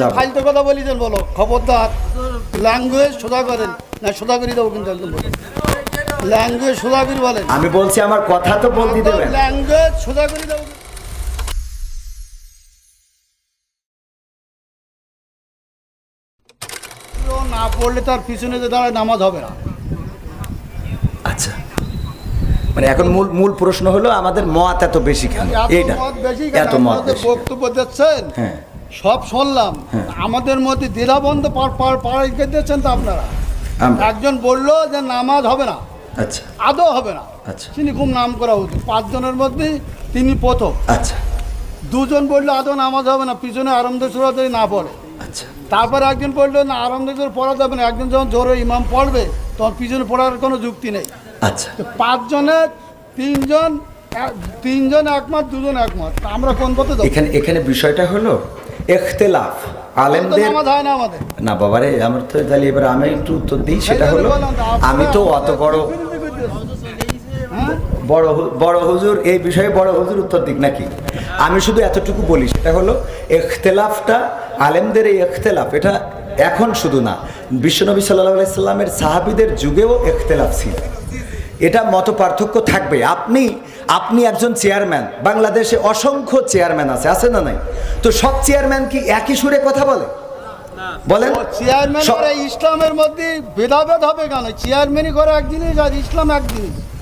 যাব। ফালতু কথা বলিছেন বলো খবরদার ল্যাঙ্গুয়েজ সোজা করেন না সোজা করে দেবো কিন্তু একদম ল্যাঙ্গুয়েজ সোজা করে বলেন। আমি বলছি আমার কথা তো বলতে দেবেন। ল্যাঙ্গুয়েজ সোজা করে দেবো না পড়লে তার পিছনে যে দাঁড়ায় নামাজ হবে না। আচ্ছা। মানে এখন মূল মূল প্রশ্ন হলো আমাদের মত এত বেশি কেন? এইটা এত মত বক্তব্য দিচ্ছেন? হ্যাঁ। সব শুনলাম। আমাদের মধ্যে দ্বিধাবন্ধ পাড়াই দিচ্ছেন তো আপনারা একজন বলল যে নামাজ হবে না। আচ্ছা। আদৌ হবে না। আচ্ছা। তিনি খুব নাম করা হতো পাঁচজনের মধ্যে তিনি প্রথম। আচ্ছা। দুজন বলল আদৌ নামাজ হবে না। পিছনে আরম্ভ সুরা যদি না পড়ে। আচ্ছা। তারপরে একজন বলল না আরম্ভ সুরা পড়া যাবে না। একজন যখন জোরে ইমাম পড়বে তখন পিছনে পড়ার কোনো যুক্তি নেই। আচ্ছা। পাঁচজনের তিনজন তিনজন একমত দুজন একমত। আমরা কোন পথে এখানে এখানে বিষয়টা হলো এখতেলাফ আলেমদের না বাবারে আমার তো তাহলে এবার আমি একটু উত্তর দিই সেটা হলো আমি তো অত বড় বড় বড় হুজুর এই বিষয়ে বড় হুজুর উত্তর দিক নাকি? আমি শুধু এতটুকু বলি সেটা হলো এখতেলাফটা আলেমদের এই এখতেলাফ এটা এখন শুধু না বিশ্বনবী সাল্লাহ আলাইসাল্লামের সাহাবিদের যুগেও এখতেলাফ ছিল। এটা মত পার্থক্য থাকবে। আপনি আপনি একজন চেয়ারম্যান বাংলাদেশে অসংখ্য চেয়ারম্যান আছে আছে না নাই? তো সব চেয়ারম্যান কি একই সুরে কথা বলে? বলেন। চেয়ারম্যান ইসলামের মধ্যে ভেদাভেদ হবে কেন? চেয়ারম্যানই করে এক জিনিস আর ইসলাম এক জিনিস।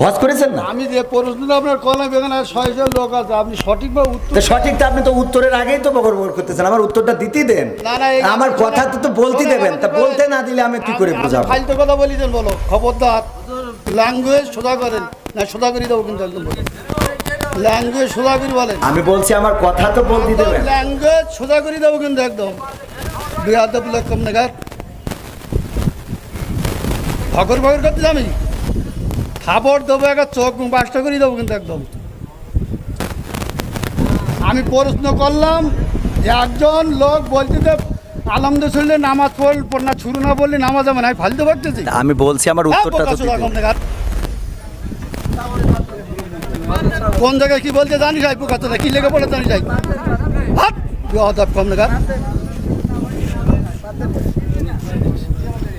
হজ করেছেন না? আমি যে প্রশ্নটা আপনার কলমে আর ছয়জন লোক আছে আপনি সঠিকভাবে উত্তর তো সঠিকটা আপনি তো উত্তরের আগেই তো বকর বকর করতেছেন আমার উত্তরটা দিতেই দেন। না, না, আমার কথা তো তো বলতে দেবেন তা বলতে না দিলে আমি কি করে বোঝাবো? ফালতু কথা বলিছেন বলো। খবরদার। ল্যাঙ্গুয়েজ সোজা করেন। না সোজা করে দেবো কিন্তু একদম ল্যাঙ্গুয়েজ সোজা করে বলেন। আমি বলছি আমার কথা তো বলতে দেবেন। ল্যাঙ্গুয়েজ সোজা করে দেবো কিন্তু একদম। বিয়াদব লক্ষম নাগাদ। ভগর ভগর করতে আমি খাবার দেবো একটা চোখ বাসটা করে দেবো কিন্তু একদম। আমি প্রশ্ন করলাম যে একজন লোক বলছে যে আলমদ শুনলে নামাজ পড়ল পড় না শুরু না বললে নামাজ হবে না। আমি ফালতু ভাবতেছি। আমি বলছি আমার উত্তরটা তো কোন জায়গায় কি বলতে জানিস আই পোকা তোরা কি লেগে পড়ে জানিস আই হাত কম নাগাদ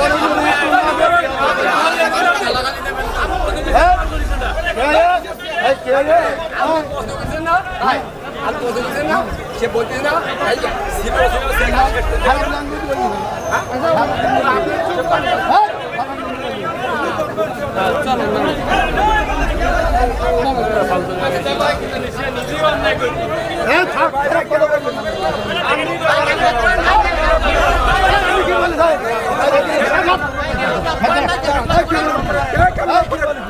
বড় উত্তর না দেবে। এই, কে রে? এই, কে রে? এই, খারাপ language বলবি না। এই, এই, থাক, থাক, কথা বলবি না। এই, কি বলিস, এই? এই, এই, এই, থাক, থাক। এই, কি বলিস?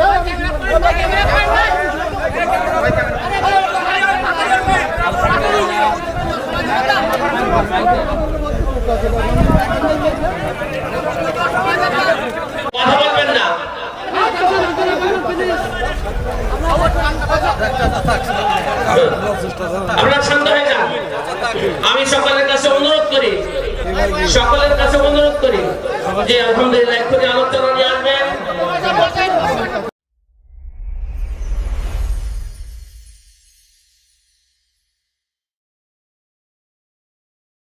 এই, কি বলিস? কথা বলবেন না আমি সকলের কাছে অনুরোধ করি সকলের কাছে অনুরোধ করি যে আলহামদুলিল্লাহ এক্ষুনি আলোচনা